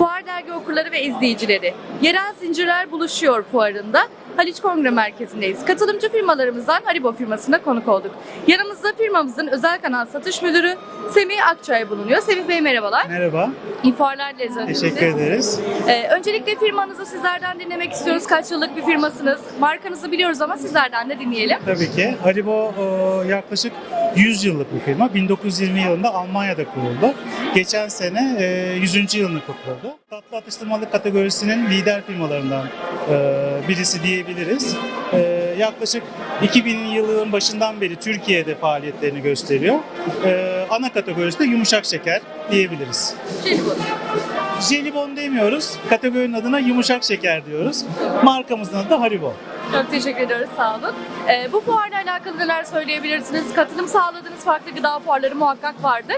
Fuar dergi okurları ve izleyicileri. Yerel zincirler buluşuyor fuarında. Haliç Kongre Merkezi'ndeyiz. Katılımcı firmalarımızdan Haribo firmasına konuk olduk. Yanımızda firmamızın özel kanal satış müdürü Semih Akçay bulunuyor. Semih Bey merhabalar. Merhaba, İyi fuarlar dileriz öncelikle. teşekkür ederiz. Ee, öncelikle firmanızı sizlerden dinlemek istiyoruz. Kaç yıllık bir firmasınız? Markanızı biliyoruz ama sizlerden de dinleyelim. Tabii ki Haribo yaklaşık 100 yıllık bir firma. 1920 yılında Almanya'da kuruldu. Geçen sene e, 100. yılını kutladı. Tatlı atıştırmalık kategorisinin lider firmalarından e, birisi diyebiliriz. E, Yaklaşık 2000 yılın başından beri Türkiye'de faaliyetlerini gösteriyor. E, Ana kategorisi de yumuşak şeker diyebiliriz. Jelibon. Jelibon demiyoruz, kategorinin adına yumuşak şeker diyoruz. Markamızın adı da Haribo. Çok teşekkür ediyoruz. Sağ olun. Ee, bu fuarla alakalı neler söyleyebilirsiniz? Katılım sağladığınız farklı gıda fuarları muhakkak vardır.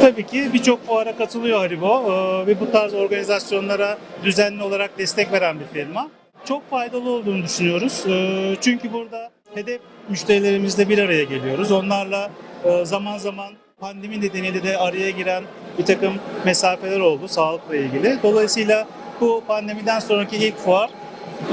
Tabii ki birçok fuara katılıyor Haribo ee, ve bu tarz organizasyonlara düzenli olarak destek veren bir firma. Çok faydalı olduğunu düşünüyoruz. Ee, Çünkü burada hedef müşterilerimizle bir araya geliyoruz. Onlarla e, zaman zaman pandemi nedeniyle de araya giren bir takım mesafeler oldu sağlıkla ilgili. Dolayısıyla bu pandemiden sonraki ilk fuar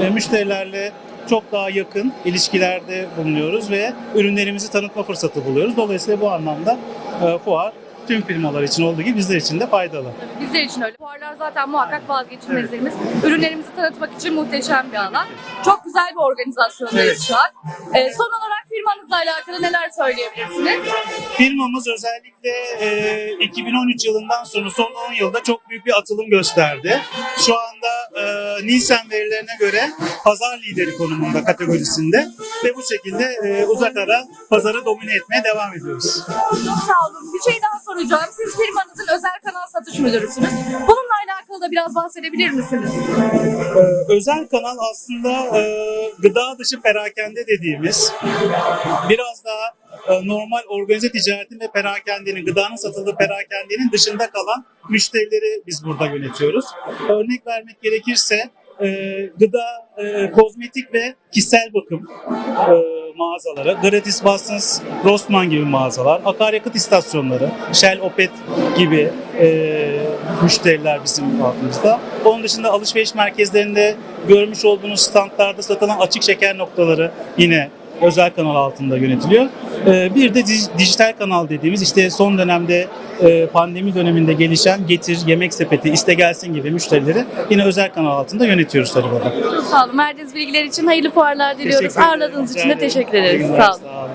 e, müşterilerle çok daha yakın ilişkilerde bulunuyoruz ve ürünlerimizi tanıtma fırsatı buluyoruz. Dolayısıyla bu anlamda e, fuar tüm firmalar için olduğu gibi bizler için de faydalı. Bizler için öyle. Fuarlar zaten muhakkak vazgeçilmezlerimiz. Ürünlerimizi tanıtmak için muhteşem bir alan. Çok güzel bir organizasyondayız Evet. şu an. Ee, son olarak firmanızla alakalı neler söyleyebilirsiniz? Firmamız özellikle e, 2013 yılından sonra son 10 yılda çok büyük bir atılım gösterdi. Şu anda e, Nielsen verilerine göre pazar lideri konumunda kategorisinde ve bu şekilde e, uzak ara pazarı domine etmeye devam ediyoruz. Çok sağ olun. Bir şey daha soracağım. Siz firmanızın özel kanal satış müdürüsünüz. Bununla alakalı da biraz bahsedebilir misiniz? Ee, özel kanal aslında e, gıda dışı perakende dediğimiz biraz daha e, normal organize ticaretin ve perakendenin, gıdanın satıldığı perakendenin dışında kalan müşterileri biz burada yönetiyoruz. Örnek vermek gerekirse e, gıda, e, kozmetik ve kişisel bakım e, mağazaları, Gratis Watsons, Rossmann gibi mağazalar, akaryakıt istasyonları, Shell, Opet gibi e, müşteriler bizim altımızda. Onun dışında alışveriş merkezlerinde görmüş olduğunuz standlarda satılan açık şeker noktaları yine özel kanal altında yönetiliyor. E, bir de dij- dijital kanal dediğimiz işte son dönemde e, pandemi döneminde gelişen Getir, Yemek Sepeti, İste Gelsin gibi müşterileri yine özel kanal altında yönetiyoruz tabii burada. Çok sağ olun. Verdiğiniz bilgiler için hayırlı fuarlar diliyoruz. Ağırladığınız için de teşekkür ederiz. Sağ olun. Sağ olun.